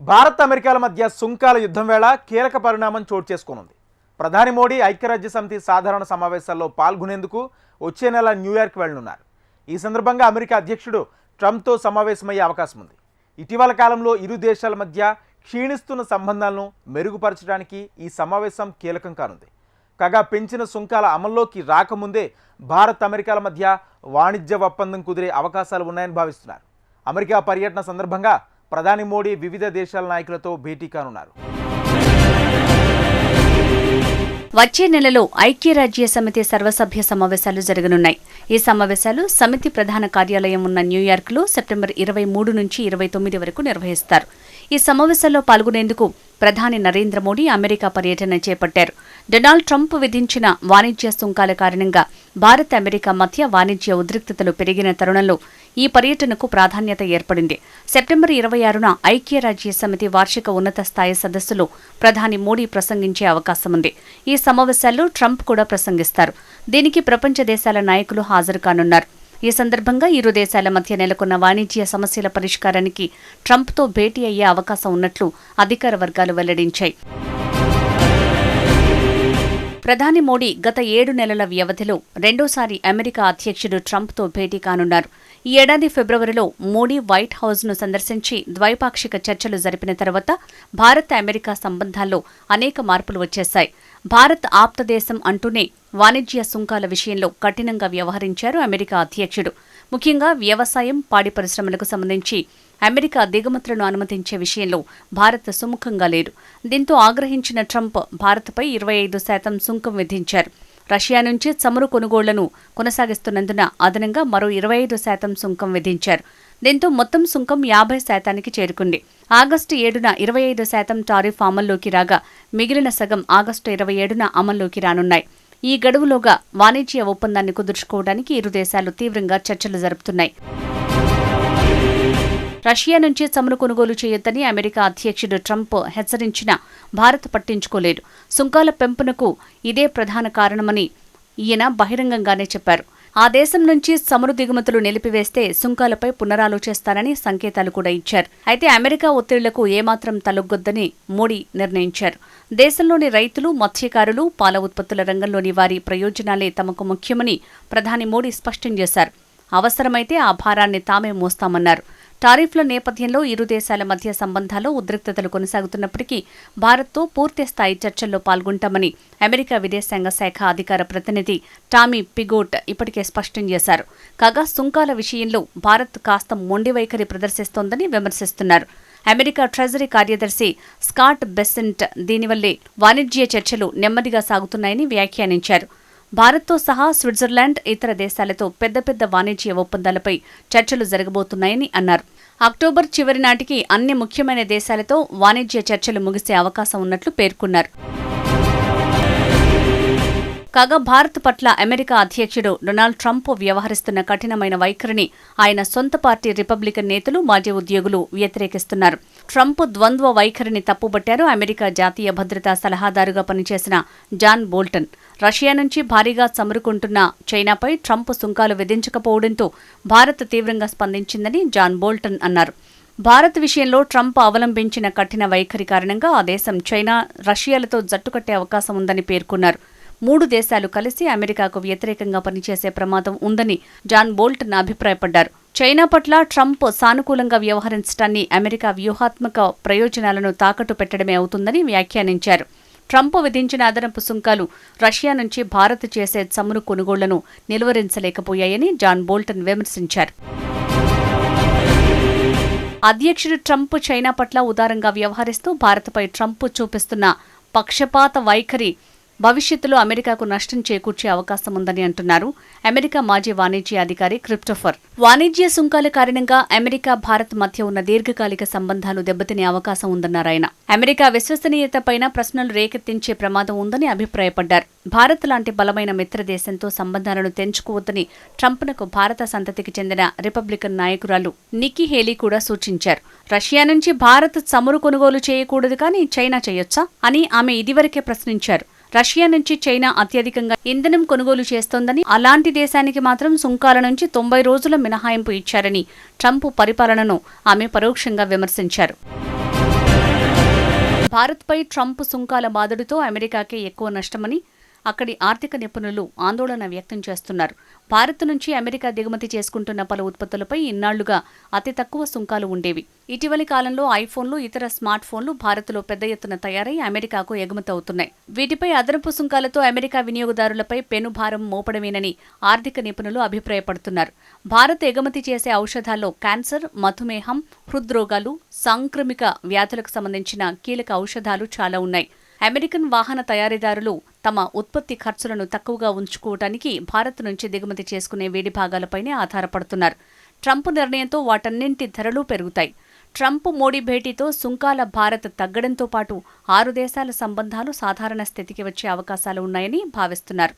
భారత్ అమెరికాల మధ్య సుంకాల యుద్ధం వేళ కీలక పరిణామం చోటు చేసుకోనుంది. ప్రధాని మోడీ ఐక్యరాజ్య సమితి సాధారణ సమావేశాల్లో పాల్గొనేందుకు వచ్చే నెల న్యూయార్క్ వెళ్ళనున్నారు ఈ సందర్భంగా అమెరికా అధ్యక్షుడు ట్రంప్తో సమావేశమయ్యే అవకాశం ఉంది. ఇటీవల కాలంలో ఇరు దేశాల మధ్య క్షీణిస్తున్న సంబంధాలను మెరుగుపరచడానికి ఈ సమావేశం కీలకం కానుంది. కాగా పెంచిన సుంకాల అమల్లోకి రాకముందే భారత్ అమెరికాల మధ్య వాణిజ్య ఒప్పందం కుదిరే అవకాశాలు ఉన్నాయని భావిస్తున్నారు. అమెరికా పర్యటన సందర్భంగా ప్రధాని మోడీ వివిధ దేశాల నాయకులతో భేటీ కానున్నారు. వచ్చే నెలలో ఐక్యరాజ్య సమితి సర్వసభ్య సమావేశాలు జరగనున్నాయి. ఈ సమావేశాలు సమితి ప్రధాన కార్యాలయం ఉన్న న్యూయార్క్లో సెప్టెంబర్ ఇరవై మూడు నుంచి ఇరవై తొమ్మిది వరకు నిర్వహిస్తారు. ఈ సమావేశాల్లో పాల్గొనేందుకు ప్రధాని నరేంద్ర మోడీ అమెరికా పర్యటన చేపట్టారు. డొనాల్డ్ ట్రంప్ విధించిన వాణిజ్య సుంకాల కారణంగా భారత్ అమెరికా మధ్య వాణిజ్య ఉద్రిక్తతలు పెరిగిన తరుణంలో ఈ పర్యటనకు ప్రాధాన్యత ఏర్పడింది. సెప్టెంబర్ ఇరవై ఆరున ఐక్యరాజ్య సమితి వార్షిక ఉన్నత స్థాయి సదస్సులో ప్రధాని మోడీ ప్రసంగించే అవకాశం ఉంది ఈ సమావేశాల్లో ట్రంప్ కూడా ప్రసంగిస్తారు. దీనికి ప్రపంచ దేశాల నాయకులు హాజరు కానున్నారు. ఈ సందర్భంగా ఇరు దేశాల మధ్య నెలకొన్న వాణిజ్య సమస్యల పరిష్కారానికి ట్రంప్తో భేటీ అయ్యే అవకాశం ఉన్నట్లు అధికార వర్గాలు వెల్లడించాయి. ప్రధాని మోడీ గత ఏడు నెలల వ్యవధిలో రెండోసారి అమెరికా అధ్యక్షుడు ట్రంప్తో భేటీ కానున్నారు. ఈ ఏడాది ఫిబ్రవరిలో మోడీ వైట్ హౌస్ను సందర్శించి ద్వైపాక్షిక చర్చలు జరిపిన తర్వాత భారత్ అమెరికా సంబంధాల్లో అనేక మార్పులు వచ్చేశాయి. భారత్ ఆప్తదేశం అంటూనే వాణిజ్య సుంకాల విషయంలో కఠినంగా వ్యవహరించారు అమెరికా అధ్యక్షుడు. ముఖ్యంగా వ్యవసాయం పాడి పరిశ్రమలకు సంబంధించి అమెరికా దిగుమతులను అనుమతించే విషయంలో భారత్ సుముఖంగా లేదు. దీంతో ఆగ్రహించిన ట్రంప్ భారత్పై ఇరవై ఐదు శాతం సుంకం విధించారు. రష్యా నుంచి చమురు కొనుగోళ్ళను కొనసాగిస్తున్నందున అదనంగా మరో ఇరవై ఐదు శాతం సుంకం విధించారు. దీంతో మొత్తం సుంకం యాభై శాతానికి చేరుకుంది. ఆగస్టు ఏడున ఇరవై ఐదు శాతం టారిఫ్ అమల్లోకి రాగా మిగిలిన సగం ఆగస్టు ఇరవై ఏడున అమల్లోకి రానున్నాయి. ఈ గడువులోగా వాణిజ్య ఒప్పందాన్ని కుదుర్చుకోవడానికి ఇరు దేశాలు తీవ్రంగా చర్చలు జరుపుతున్నాయి. రష్యా నుంచి చమును కొనుగోలు చేయొద్దని అమెరికా అధ్యక్షుడు ట్రంప్ హెచ్చరించినా భారత్ పట్టించుకోలేదు. సుంకాల పెంపునకు ఇదే ప్రధాన కారణమని ఈయన బహిరంగంగానే చెప్పారు. ఆ దేశం నుంచి చమురు దిగుమతులు నిలిపివేస్తే సుంకాలపై పునరాలోచిస్తారని సంకేతాలు కూడా ఇచ్చారు. అయితే అమెరికా ఒత్తిళ్ళకు ఏమాత్రం తలొగ్గొద్దని మోడీ నిర్ణయించారు. దేశంలోని రైతులు మత్స్యకారులు పాల ఉత్పత్తుల రంగంలోని వారి ప్రయోజనాలే తమకు ముఖ్యమని ప్రధాని మోడీ స్పష్టం చేశారు. అవసరమైతే ఆ భారాన్ని తామే మోస్తామన్నారు. టారిఫ్ల నేపథ్యంలో ఇరు దేశాల మధ్య సంబంధాలు ఉద్రిక్తతలు కొనసాగుతున్నప్పటికీ భారత్తో పూర్తి స్థాయి చర్చల్లో పాల్గొంటామని అమెరికా విదేశాంగ శాఖ అధికార ప్రతినిధి టామీ పిగోట్ ఇప్పటికే స్పష్టం చేశారు. కాగా సుంకాల విషయంలో భారత్ కాస్త మొండి వైఖరి ప్రదర్శిస్తోందని విమర్శిస్తున్నారు. అమెరికా ట్రెజరీ కార్యదర్శి స్కాట్ బెసెంట్ దీనివల్లే వాణిజ్య చర్చలు నెమ్మదిగా సాగుతున్నాయని వ్యాఖ్యానించారు. భారత్తో సహా స్విట్జర్లాండ్ ఇతర దేశాలతో పెద్ద పెద్ద వాణిజ్య ఒప్పందాలపై చర్చలు జరగబోతున్నాయని అన్నారు. అక్టోబర్ చివరి నాటికి అన్ని ముఖ్యమైన దేశాలతో వాణిజ్య చర్చలు ముగిసే అవకాశం ఉన్నట్లు పేర్కొన్నారు. కాగా భారత్ పట్ల అమెరికా అధ్యక్షుడు డొనాల్డ్ ట్రంప్ వ్యవహరిస్తున్న కఠినమైన వైఖరిని ఆయన సొంత పార్టీ రిపబ్లికన్ నేతలు మాజీ ఉద్యోగులు వ్యతిరేకిస్తున్నారు. ట్రంప్ ద్వంద్వ వైఖరిని తప్పుబట్టారు అమెరికా జాతీయ భద్రతా సలహాదారుగా పనిచేసిన జాన్ బోల్టన్. రష్యా నుంచి భారీగా చమురుకుంటున్న చైనాపై ట్రంప్ సుంకాలు విధించకపోవడంతో భారత్ తీవ్రంగా స్పందించిందని జాన్ బోల్టన్ అన్నారు. భారత్ విషయంలో ట్రంప్ అవలంబించిన కఠిన వైఖరి కారణంగా ఆ దేశం చైనా రష్యాలతో జట్టుకట్టే అవకాశం ఉందని పేర్కొన్నారు. మూడు దేశాలు కలిసి అమెరికాకు వ్యతిరేకంగా పనిచేసే ప్రమాదం ఉందని జాన్ బోల్టన్ అభిప్రాయపడ్డారు. చైనా పట్ల ట్రంప్ సానుకూలంగా వ్యవహరించడాన్ని అమెరికా వ్యూహాత్మక ప్రయోజనాలను తాకట్టు పెట్టడమే అవుతుందని వ్యాఖ్యానించారు. ట్రంప్ విధించిన అదనపు సుంకాలు రష్యా నుంచి భారత్ చేసే చమురు కొనుగోళ్ళను నిలువరించలేకపోయాయని జాన్ బోల్టన్ విమర్శించారు. అధ్యక్షుడు ట్రంప్ చైనా పట్ల ఉదారంగా వ్యవహరిస్తూ భారత్పై ట్రంప్ చూపిస్తున్న పక్షపాత వైఖరి భవిష్యత్తులో అమెరికాకు నష్టం చేకూర్చే అవకాశం ఉందని అంటున్నారు. అమెరికా మాజీ వాణిజ్య అధికారి క్రిప్టోఫర్. వాణిజ్య సుంకాల కారణంగా అమెరికా భారత్ మధ్య ఉన్న దీర్ఘకాలిక సంబంధాలు దెబ్బతినే అవకాశం ఉందన్నారు ఆయన. అమెరికా విశ్వసనీయతపైన ప్రశ్నలు రేకెత్తించే ప్రమాదం ఉందని అభిప్రాయపడ్డారు. భారత్ లాంటి బలమైన మిత్ర దేశంతో సంబంధాలను తెంచుకోవద్దని ట్రంప్నకు భారత సంతతికి చెందిన రిపబ్లికన్ నాయకురాలు నిక్కీ హేలీ కూడా సూచించారు. రష్యా నుంచి భారత్ చమురు కొనుగోలు చేయకూడదు కానీ చైనా చేయొచ్చా అని ఆమె ఇదివరకే ప్రశ్నించారు. రష్యా నుంచి చైనా అత్యధికంగా ఇంధనం కొనుగోలు చేస్తోందని అలాంటి దేశానికి మాత్రం సుంకాల నుంచి తొంభై రోజుల మినహాయింపు ఇచ్చారని ట్రంప్ పరిపాలనను ఆమె పరోక్షంగా విమర్శించారు. భారత్పై ట్రంప్ సుంకాల బాధుడితో అమెరికాకే ఎక్కువ నష్టమని అక్కడి ఆర్థిక నిపుణులు ఆందోళన వ్యక్తం చేస్తున్నారు. భారత్ నుంచి అమెరికా దిగుమతి చేసుకుంటున్న పలు ఉత్పత్తులపై ఇన్నాళ్ళుగా అతి తక్కువ సుంకాలు ఉండేవి. ఇటీవలి కాలంలో ఐఫోన్లు ఇతర స్మార్ట్ ఫోన్లు భారత్లో పెద్ద ఎత్తున తయారై అమెరికాకు ఎగుమతి అవుతున్నాయి వీటిపై అదనపు సుంకాలతో అమెరికా వినియోగదారులపై పెనుభారం మోపడమేనని ఆర్థిక నిపుణులు అభిప్రాయపడుతున్నారు. భారత్ ఎగుమతి చేసే ఔషధాల్లో క్యాన్సర్ మధుమేహం హృద్రోగాలు సాంక్రమిక వ్యాధులకు సంబంధించిన కీలక ఔషధాలు చాలా ఉన్నాయి. అమెరికన్ వాహన తయారీదారులు తమ ఉత్పత్తి ఖర్చులను తక్కువగా ఉంచుకోవటానికి భారత్ నుంచి దిగుమతి చేసుకునే వేడి భాగాలపైనే ఆధారపడుతున్నారు. ట్రంప్ నిర్ణయంతో వాటన్నింటి ధరలు పెరుగుతాయి. ట్రంప్ మోడీ భేటీతో సుంకాల భారత్ తగ్గడంతో పాటు ఆరు దేశాల సంబంధాలు సాధారణ స్థితికి వచ్చే అవకాశాలు ఉన్నాయని భావిస్తున్నారు.